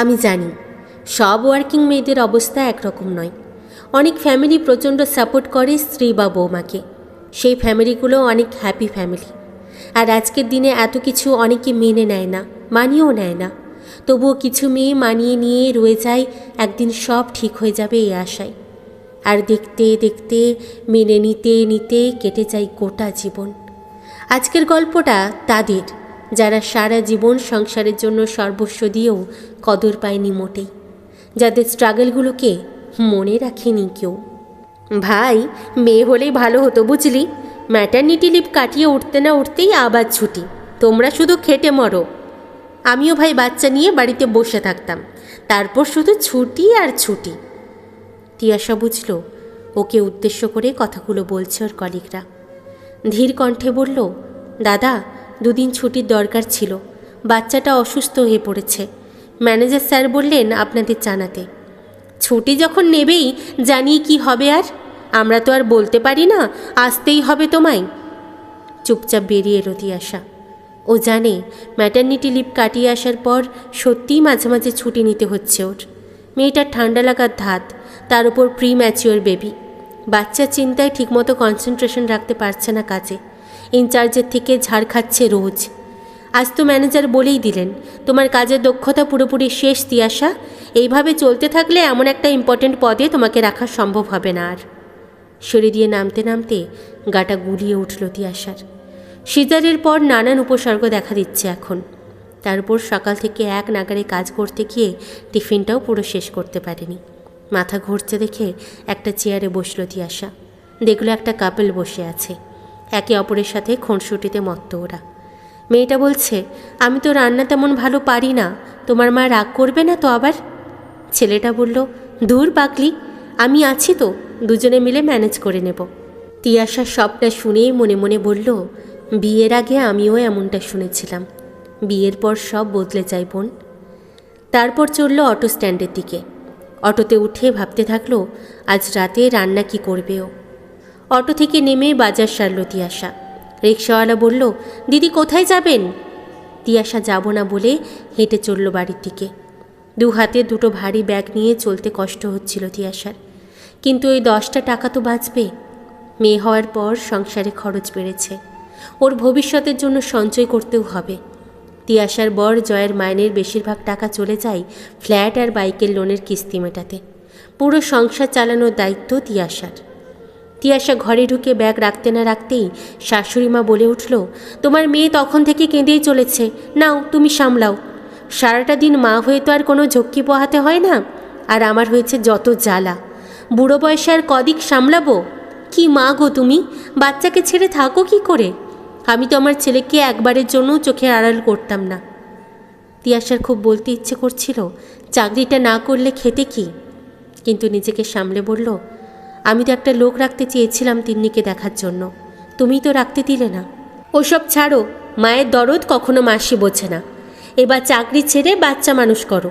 আমি জানি, সব ওয়ার্কিং মেয়েদের অবস্থা একরকম নয়। অনেক ফ্যামিলি প্রচণ্ড সাপোর্ট করে স্ত্রী বা বৌমাকে। সেই ফ্যামিলিগুলো অনেক হ্যাপি ফ্যামিলি আর আজকের দিনে এত কিছু অনেকে মেনে নেয় না, মানিয়েও নেয় না। তবুও কিছু মেয়ে মানিয়ে নিয়ে রয়ে যায়, একদিন সব ঠিক হয়ে যাবে এই আশায়। আর দেখতে দেখতে, মেনে নিতে নিতে কেটে যায় গোটা জীবন। আজকের গল্পটা তাদের যারা সারা জীবন সংসারের জন্য সর্বস্ব দিয়েও কদর পায়নি মোটেই। যাদের স্ট্রাগলগুলোকে মনে রাখেনি কেউ। ভাই, মেয়ে হলেই ভালো হতো, বুঝলি? ম্যাটার্নিটি লিভ কাটিয়ে উঠতে না উঠতেই আবার ছুটি। তোমরা শুধু খেটে মরো। আমিও ভাই বাচ্চা নিয়ে বাড়িতে বসে থাকতাম। তারপর শুধু ছুটি আর ছুটি। তিয়াশা বুঝল, ওকে উদ্দেশ্য করে কথাগুলো বলছে ওর কলিগরা। ধীর কণ্ঠে বলল, দাদা দুদিন ছুটির দরকার ছিল। বাচ্চাটা অসুস্থ হয়ে পড়েছে। ম্যানেজার স্যার বললেন আপনাদের জানাতে। ছুটি যখন নেবেই, জানিয়ে কি হবে আর? আমরা তো আর বলতে পারি না, আসতেই হবে তোমায়। চুপচাপ বেরিয়ে এলো তিয়াশা ও জানে ম্যাটার্নিটি লিভ কাটিয়ে আসার পর সত্যিই মাঝে মাঝে ছুটি নিতে হচ্ছে ওর। মেয়েটার ঠান্ডা লাগার ধাত, তার উপর প্রি ম্যাচিওর বেবি বাচ্চার চিন্তায় ঠিকমতো কনসেন্ট্রেশন রাখতে পারছে না কাজে। ইনচার্জের থেকে ঝাড় খাচ্ছে রোজ। আজ তো ম্যানেজার বলেই দিলেন, তোমার কাজের দক্ষতা পুরোপুরি শেষ, তিয়াশা। এইভাবে চলতে থাকলে এমন একটা ইম্পর্ট্যান্ট পদে তোমাকে রাখা সম্ভব হবে না আর। সিঁড়ি দিয়ে নামতে নামতে গাটা গুলিয়ে উঠল তিয়াশার। সিজারের পর নানান উপসর্গ দেখা দিচ্ছে এখন। তার উপর সকাল থেকে এক নাগারে কাজ করতে গিয়ে টিফিনটাও পুরো শেষ করতে পারেনি। মাথা ঘুরছে দেখে একটা চেয়ারে বসল তিয়াশা। দেখল একটা কাপেল বসে আছে। একে অপরের সাথে খুনসুটিতে মত্ত ওরা। মেয়েটা বলছে, আমি তো রান্না তেমন ভালো পারি না, তোমার মা রাগ করবে না তো আবার? ছেলেটা বলল দূর পাকলি আমি আছি তো, দুজনে মিলে ম্যানেজ করে নেব। তিয়াশা সবটা শুনেই মনে মনে বলল, বিয়ের আগে আমিও এমনটা শুনেছিলাম। বিয়ের পর সব বদলে যায় বোন। তারপর চলল অটো স্ট্যান্ডের দিকে। অটোতে উঠে ভাবতে থাকল, আজ রাতে রান্না কি করবে ও? অটো থেকে নেমে বাজার সারল তিয়াশা। রিক্সাওয়ালা বলল, দিদি কোথায় যাবেন? তিয়াশা, যাব না বলে হেঁটে চলল বাড়ির দিকে। দু হাতে দুটো ভারী ব্যাগ নিয়ে চলতে কষ্ট হচ্ছিল তিয়াশার। কিন্তু ওই দশটা টাকা তো বাঁচবে। মেয়ে হওয়ার পর সংসারে খরচ বেড়েছে। ওর ভবিষ্যতের জন্য সঞ্চয় করতেও হবে। তিয়াশার বর জয়ের মাইনের বেশিরভাগ টাকা চলে যায় ফ্ল্যাট আর বাইকের লোনের কিস্তি মেটাতে। পুরো সংসার চালানোর দায়িত্ব তিয়াশার। তিয়াশা ঘরে ঢুকে ব্যাগ রাখতে না রাখতেই শাশুড়ি মা বলে উঠল, তোমার মেয়ে তখন থেকে কেঁদেই চলেছে। নাও, তুমি সামলাও। সারাটা দিন মা হয়ে তো আর কোনো ঝক্কি পোহাতে হয় না। আর আমার হয়েছে যত জ্বালা। বুড়ো বয়সে আর কদিক সামলাবো? কি মা গো তুমি? বাচ্চাকে ছেড়ে থাকো কি করে? আমি তো আমার ছেলেকে একবারের জন্য চোখের আড়াল করতাম না। তিয়াশার খুব বলতে ইচ্ছে করছিল, চাকরিটা না করলে খেতে কি? কিন্তু নিজেকে সামলে বলল আমি তো একটা লোক রাখতে চেয়েছিলাম তিন্নিকে দেখার জন্য। তুমি তো রাখতে দিলে না। ওসব ছাড়ো, মায়ের দরদ কখনো মাসি বোঝে না। এবার চাকরি ছেড়ে বাচ্চা মানুষ করো।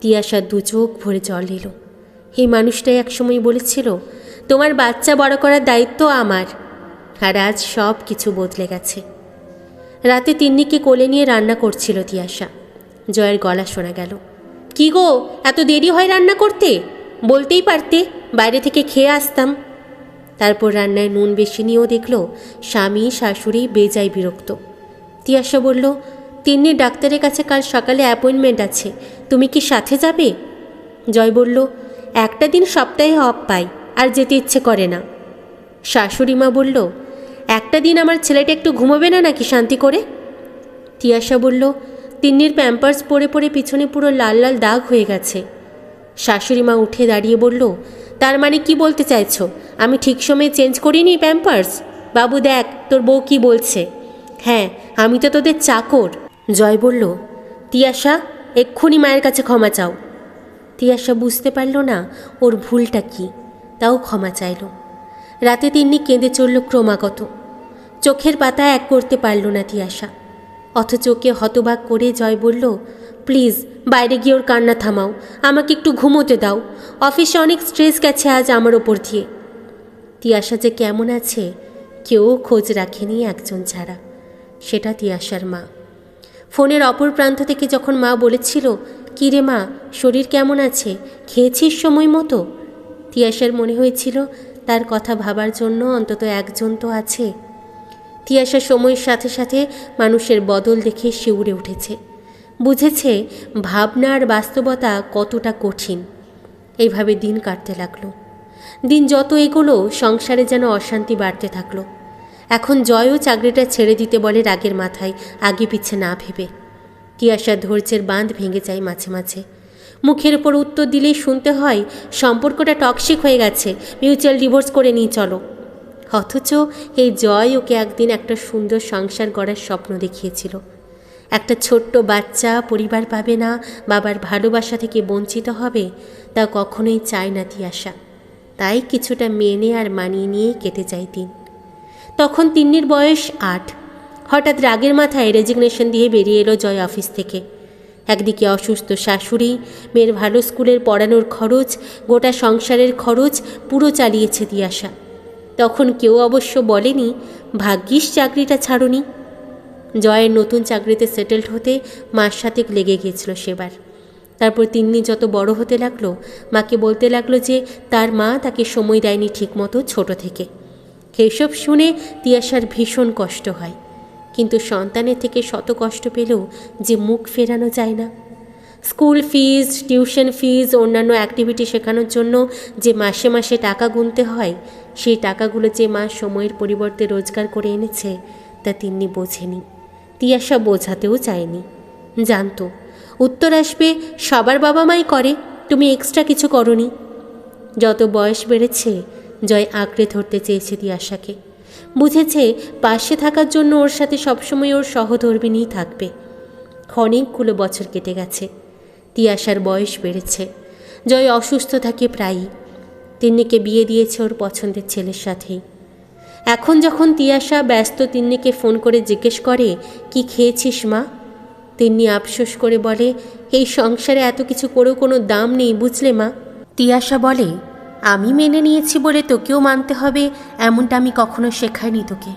তিয়াশার দু চোখ ভরে জল এলো। এই মানুষটাই একসময় বলেছিল, তোমার বাচ্চা বড় করার দায়িত্ব আমার। আর আজ সব কিছু বদলে গেছে। রাতে তিন্নিকে কোলে নিয়ে রান্না করছিল তিয়াশা। জয়ের গলা শোনা গেল, কি গো, এত দেরি হয় রান্না করতে? বলতেই পারতে? বাইরে থেকে খেয়ে আসতাম। তারপর রান্নায় নুন বেশি নিয়েও দেখল স্বামী, শাশুড়ি বেজায় বিরক্ত। তিয়াশা বলল, তিন্নি ডাক্তারের কাছে কাল সকালে অ্যাপয়েন্টমেন্ট আছে, তুমি কি সাথে যাবে? জয় বলল, একটা দিন সপ্তাহে অফ পাই, আর যেতে ইচ্ছে করে না। শাশুড়ি মা বলল, একটা দিন আমার ছেলেটা একটু ঘুমোবে না নাকি শান্তি করে? তিয়াশা বলল, তিন্নির প্যাম্পার্স পরে পরে পিছনে পুরো লাল লাল দাগ হয়ে গেছে। শাশুড়ি মা উঠে দাঁড়িয়ে বলল, তার মানে কি বলতে চাইছো? আমি ঠিক সময়ে চেঞ্জ করিনি প্যাম্পার্স? বাবু দেখ, তোর বউ কি বলছে? হ্যাঁ আমি তো তোদের চাকর। জয় বলল, তিয়াশা, এক্ষুনি মায়ের কাছে ক্ষমা চাও। তিয়াশা বুঝতে পারল না ওর ভুলটা কি, তাও ক্ষমা চাইল। রাতে তিন্নি কেঁদে চলল ক্রমাগত। চোখের পাতা এক করতে পারল না তিয়াশা। অথচ ওকে হতবাক করে জয় বলল প্লিজ, বাইরে গিয়ে ওর কান্না থামাও। আমাকে একটু ঘুমোতে দাও। অফিসে অনেক স্ট্রেস গেছে আজ আমার ওপর দিয়ে। তিয়াশা যে কেমন আছে, কেউ খোঁজ রাখেনি একজন ছাড়া। সেটা তিয়াশার মা। ফোনের অপর প্রান্ত থেকে যখন মা বলেছিল, কী রে মা, শরীর কেমন আছে? খেয়েছিস সময় মতো? তিয়াশার মনে হয়েছিল, তার কথা ভাবার জন্য অন্তত একজন তো আছে। তিয়াসা সময়ের সাথে সাথে মানুষের বদল দেখে শিউরে উঠেছে। বুঝেছে ভাবনা আর বাস্তবতা কতটা কঠিন। এইভাবে দিন কাটতে লাগল। দিন যত এগোলো, সংসারে যেন অশান্তি বাড়তে থাকল। এখন জয়ও চাকরিটা ছেড়ে দিতে বলে রাগের মাথায়, আগে পিছে না ভেবে। তিয়াসার ধৈর্যের বাঁধ ভেঙে যায় মাঝে মাঝে। মুখের ওপর উত্তর দিলেই শুনতে হয়, সম্পর্কটা টক্সিক হয়ে গেছে মিউচুয়াল ডিভোর্স করে নিয়ে চলো। অথচ এই জয় ওকে একদিন একটা সুন্দর সংসার গড়ার স্বপ্ন দেখিয়েছিল। একটা ছোট্ট বাচ্চা পরিবার পাবে না, বাবার ভালোবাসা থেকে বঞ্চিত হবে, তা কখনোই চায় না তিয়াসা তাই কিছুটা মেনে আর মানিয়ে নিয়ে কেটে যায় দিন তখন তিন্নির বয়স আট। হঠাৎ রাগের মাথায় রেজিগনেশন দিয়ে বেরিয়ে এলো জয় অফিস থেকে। একদিকে অসুস্থ শাশুড়ি, মেয়ের ভালো স্কুলের পড়ানোর খরচ, গোটা সংসারের খরচ পুরো চালিয়েছে তিয়াসা তখন কেউ অবশ্য বলেনি, ভাগ্যিস চাকরিটা ছাড়ুনি। জয়ের নতুন চাকরিতে সেটেলড হতে মাস সাতেক লেগে গিয়েছিল সেবার। তারপর তিন্নি যত বড় হতে লাগল, মাকে বলতে লাগল যে তার মা তাকে সময় দেয়নি ঠিকমতো ছোট থেকে। এইসব শুনে তিয়াসার ভীষণ কষ্ট হয়। কিন্তু সন্তানের থেকে শত কষ্ট পেলেও যে মুখ ফেরানো যায় না। স্কুল ফিজ, টিউশন ফিজ, অন্যান্য অ্যাক্টিভিটি শেখানোর জন্য যে মাসে মাসে টাকা গুনতে হয়, সেই টাকাগুলো যে মা সময়ের পরিবর্তে রোজগার করে এনেছে, তা তিন্নি বোঝেনি। তিয়াসা বোঝাতেও চায়নি জানতো, উত্তর আসবে, সবার বাবা মাই করে, তুমি এক্সট্রা কিছু করনি। যত বয়স বেড়েছে, জয় আঁকড়ে ধরতে চেয়েছে তিয়াসাকে বুঝেছে, পাশে থাকার জন্য ওর সাথে সবসময় ওর সহধর্মিনীই থাকবে। অনেকগুলো বছর কেটে গেছে তিয়াসার বয়স বেড়েছে, জয় অসুস্থ থাকে প্রায়ই। তিন্নিকে বিয়ে দিয়েছে ওর পছন্দের ছেলের সাথেই। এখন যখন তিয়াসা ব্যস্ত তিন্নিকে ফোন করে জিজ্ঞেস করে, কি খেয়েছিস মা? তিন্নি আফসোস করে বলে, এই সংসারে এত কিছু করেও কোনো দাম নেই, বুঝলে মা? তিয়াসা বলে, আমি মেনে নিয়েছি বলে তোকেও মানতে হবে, এমনটা আমি কখনো শেখাইনি তোকে।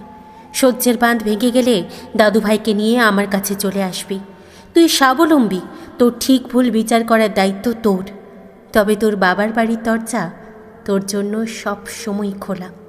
সহ্যের বাঁধ ভেঙে গেলে দাদুভাইকে নিয়ে আমার কাছে চলে আসবি। তুই স্বাবলম্বী, তোর ঠিক ভুল বিচার করার দায়িত্ব তোর। তবে তোর বাবার বাড়ির দরজা তোর জন্য সব সময় খোলা।